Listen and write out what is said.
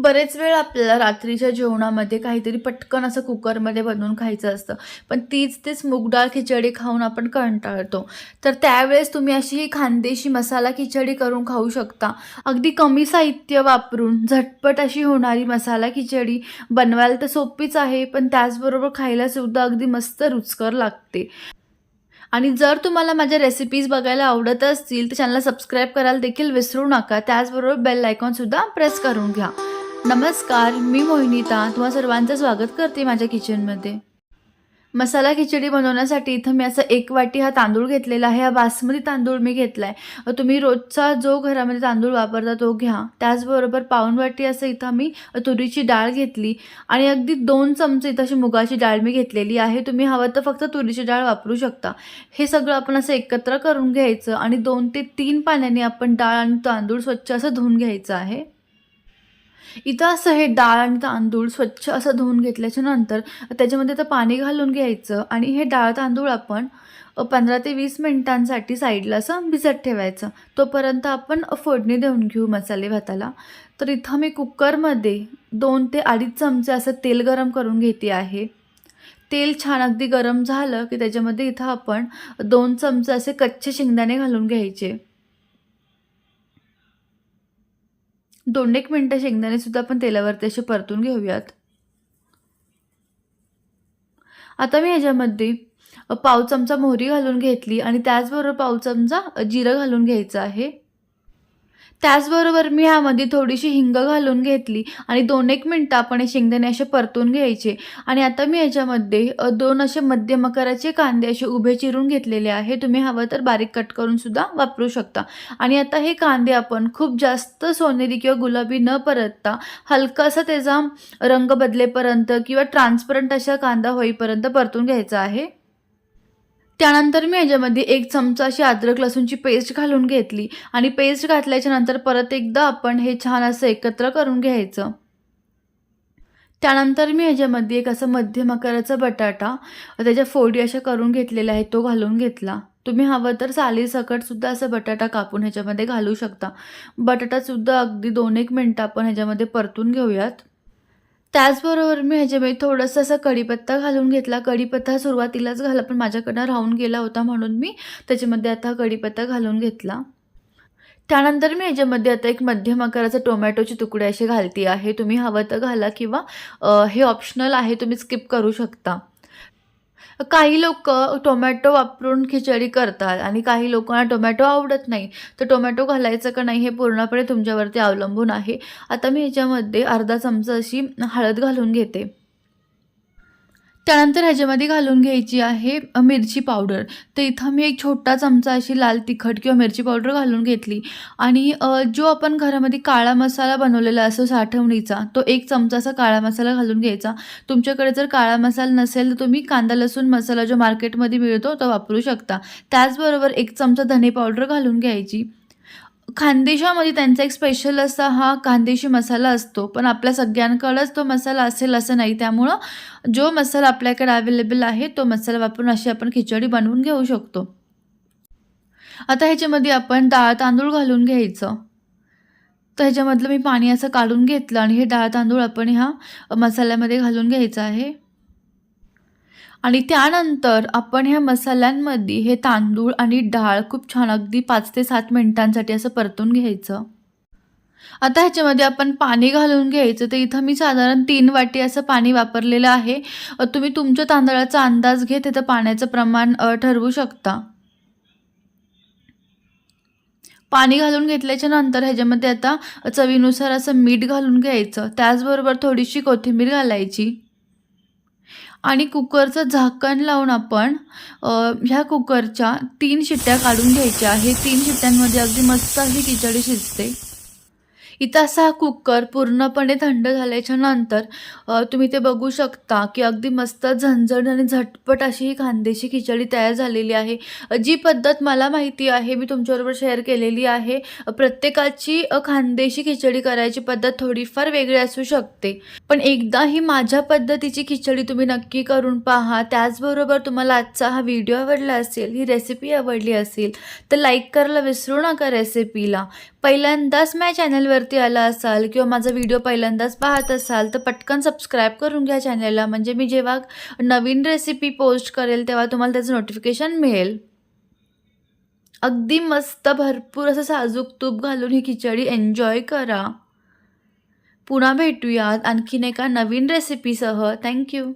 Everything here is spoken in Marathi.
बरेच वेळ आपल्याला रात्रीच्या जेवणामध्ये काहीतरी पटकन असं कुकरमध्ये बनवून खायचं असतं. पण तीच तीच मूगडाळ खिचडी खाऊन आपण कंटाळतो. तर त्यावेळेस तुम्ही अशी ही खानदेशी मसाला खिचडी करून खाऊ शकता. अगदी कमी साहित्य वापरून झटपट अशी होणारी मसाला खिचडी बनवायला तर सोपीच आहे पण त्याचबरोबर खायलासुद्धा अगदी मस्त रुचकर लागते. आणि जर तुम्हाला माझ्या रेसिपीज बघायला आवडत असतील तर चॅनलला सबस्क्राईब करायला देखील विसरू नका. त्याचबरोबर बेल आयकॉनसुद्धा प्रेस करून घ्या. नमस्कार मी मोहिनीता. तुम्हा सर्वांचं स्वागत करते माझ्या किचनमध्ये. मसाला खिचडी बनवण्यासाठी इथं मी असं एक वाटी हा तांदूळ घेतलेला आहे. हा बासमती तांदूळ मी घेतला आहे तुम्ही रोजचा जो घरामध्ये तांदूळ वापरता तो घ्या. त्याचबरोबर पाऊण वाटी असं इथं मी तुरीची डाळ घेतली आणि अगदी दोन चमचे इथं अशी मुगाची डाळ मी घेतलेली आहे. तुम्ही हवं तर फक्त तुरीची डाळ वापरू शकता. हे सगळं आपण असं एकत्र करून घ्यायचं आणि दोन ते तीन पाण्याने आपण डाळ आणि तांदूळ स्वच्छ असं धुवून घ्यायचं आहे. इथं असं हे डाळ आणि तांदूळ स्वच्छ असं धुवून घेतल्याच्या नंतर त्याच्यामध्ये तर पाणी घालून घ्यायचं आणि हे डाळ तांदूळ आपण पंधरा ते वीस मिनिटांसाठी साईडला असं भिजत ठेवायचं. तोपर्यंत आपण फोडणी देऊन घेऊ मसाले भाताला. तर इथं मी कुकरमध्ये दोन ते अडीच चमचे असं तेल गरम करून घेते आहे. तेल छान अगदी गरम झालं की त्याच्यामध्ये इथं आपण दोन चमचे असे कच्चे शेंगदाणे घालून घ्यायचे. दोन एक मिनटं शेंगदाणे सुद्धा आपण तेलावरती असे परतून घेऊयात. आता मी ह्याच्यामध्ये पाव चमचा मोहरी घालून घेतली आणि त्याचबरोबर पाव चमचा जिरं घालून घ्यायचं आहे. त्याचबरोबर मी ह्यामध्ये थोडीशी हिंग घालून घेतली आणि दोन एक मिनटं आपण हे शेंगदाणे असे परतून घ्यायचे. आणि आता मी याच्यामध्ये दोन असे मध्यम आकाराचे कांदे असे उभे चिरून घेतलेले आहे. तुम्ही हवं तर बारीक कट करून सुद्धा वापरू शकता. आणि आता हे कांदे आपण खूप जास्त सोनेरी किंवा गुलाबी न परतता हलकासा त्याचा रंग बदलेपर्यंत किंवा ट्रान्सपरंट अशा कांदा होईपर्यंत परतून घ्यायचा आहे. त्यानंतर मी याच्यामध्ये एक चमचा अशी अद्रक लसूणची पेस्ट घालून घेतली आणि पेस्ट घातल्याच्या नंतर परत एकदा आपण हे छान असं एकत्र करून घ्यायचं. त्यानंतर मी ह्याच्यामध्ये एक असं मध्यम आकाराचा बटाटा त्याच्या फोडी अशा करून घेतलेल्या आहेत तो घालून घेतला. तुम्ही हवं तर सालीसकटसुद्धा असं बटाटा कापून ह्याच्यामध्ये घालू शकता. बटाटासुद्धा अगदी दोन एक मिनटं आपण ह्याच्यामध्ये परतून घेऊयात. त्याचबरोबर मी ह्याच्यामध्ये थोडंसं असं कढीपत्ता घालून घेतला. कढीपत्ता सुरुवातीलाच घाला पण माझ्याकडनं राहून गेला होता म्हणून मी त्याच्यामध्ये आता कढीपत्ता घालून घेतला. त्यानंतर मी ह्याच्यामध्ये आता एक मध्यम आकाराचा टोमॅटोचे तुकडे असे घालते आहे. तुम्ही हवं तर घाला किंवा हे ऑप्शनल आहे तुम्ही स्किप करू शकता. काही लोक टोमॅटो वापरून खिचडी करतात आणि काही लोकांना टोमॅटो आवडत नाही. तर टोमॅटो घालायचं का नाही हे पूर्णपणे तुमच्यावरती अवलंबून आहे. आता मी ह्याच्यामध्ये अर्धा चमचा अशी हळद घालून घेते. त्यानंतर ह्याच्यामध्ये घालून घ्यायची आहे मिरची पावडर. तर इथं मी एक छोटा चमचा अशी लाल तिखट किंवा मिरची पावडर घालून घेतली. आणि जो आपण घरामध्ये काळा मसाला बनवलेला असतो साठवणीचा तो एक चमचा असा काळा मसाला घालून घ्यायचा. तुमच्याकडे जर काळा मसाला नसेल तर तुम्ही कांदा लसूण मसाला जो मार्केटमध्ये मिळतो तो वापरू शकता. त्याचबरोबर एक चमचा धने पावडर घालून घ्यायची. खानदेशामध्ये त्यांचा एक स्पेशल असा हा खानदेशी मसाला असतो. पण आपल्या सगळ्यांकडंच तो मसाला असेल असं नाही. त्यामुळं जो मसाला आपल्याकडे अवेलेबल आहे तो मसाला वापरून अशी आपण खिचडी बनवून घेऊ शकतो. आता ह्याच्यामध्ये आपण डाळ तांदूळ घालून घ्यायचं. तर ह्याच्यामधलं मी पाणी असं काढून घेतलं आणि हे डाळ तांदूळ आपण ह्या मसाल्यामध्ये घालून घ्यायचं आहे. आणि त्यानंतर आपण ह्या मसाल्यांमध्ये हे तांदूळ आणि डाळ खूप छान अगदी पाच ते सात मिनिटांसाठी असं परतून घ्यायचं. आता ह्याच्यामध्ये आपण पाणी घालून घ्यायचं. तर इथं मी साधारण तीन वाटी असं पाणी वापरलेलं आहे. तुम्ही तुमच्या तांदळाचा अंदाज घेत इथं पाण्याचं प्रमाण ठरवू शकता. पाणी घालून घेतल्याच्या नंतर ह्याच्यामध्ये आता चवीनुसार असं मीठ घालून घ्यायचं. त्याचबरोबर थोडीशी कोथिंबीर घालायची. आणि कुकरचं झाकण लावून आपण ह्या कुकरच्या तीन शिट्ट्या काढून घ्यायच्या. हे तीन शिट्ट्यांमध्ये अगदी मस्त अशी खिचडी शिजते. इथं असा हा कुकर पूर्णपणे थंड झाल्याच्यानंतर तुम्ही ते बघू शकता की अगदी मस्त झणझण आणि झटपट अशी ही खानदेशी खिचडी तयार झालेली आहे. जी पद्धत मला माहिती आहे मी तुमच्याबरोबर शेअर केलेली आहे प्रत्येकाची खानदेशी खिचडी करायची पद्धत थोडीफार वेगळी असू शकते. पण एकदा ही माझ्या पद्धतीची खिचडी तुम्ही नक्की करून पहा. त्याचबरोबर तुम्हाला आजचा हा व्हिडिओ आवडला असेल ही रेसिपी आवडली असेल तर लाईक करायला विसरू नका रेसिपीला. पहिल्यांदाच माझ्या चॅनलवरती आला असाल किंवा माझा व्हिडिओ पहिल्यांदाच पाहत असाल तर पटकन सबस्क्राईब करून घ्या चॅनलला म्हणजे मी जेव्हा नवीन रेसिपी पोस्ट करेल तेव्हा तुम्हाला त्याचं नोटिफिकेशन मिळेल. अगदी मस्त भरपूर असं साजूक तूप घालून ही खिचडी एन्जॉय करा. पुन्हा भेटूयात आणखीन एका नवीन रेसिपीसह थँक्यू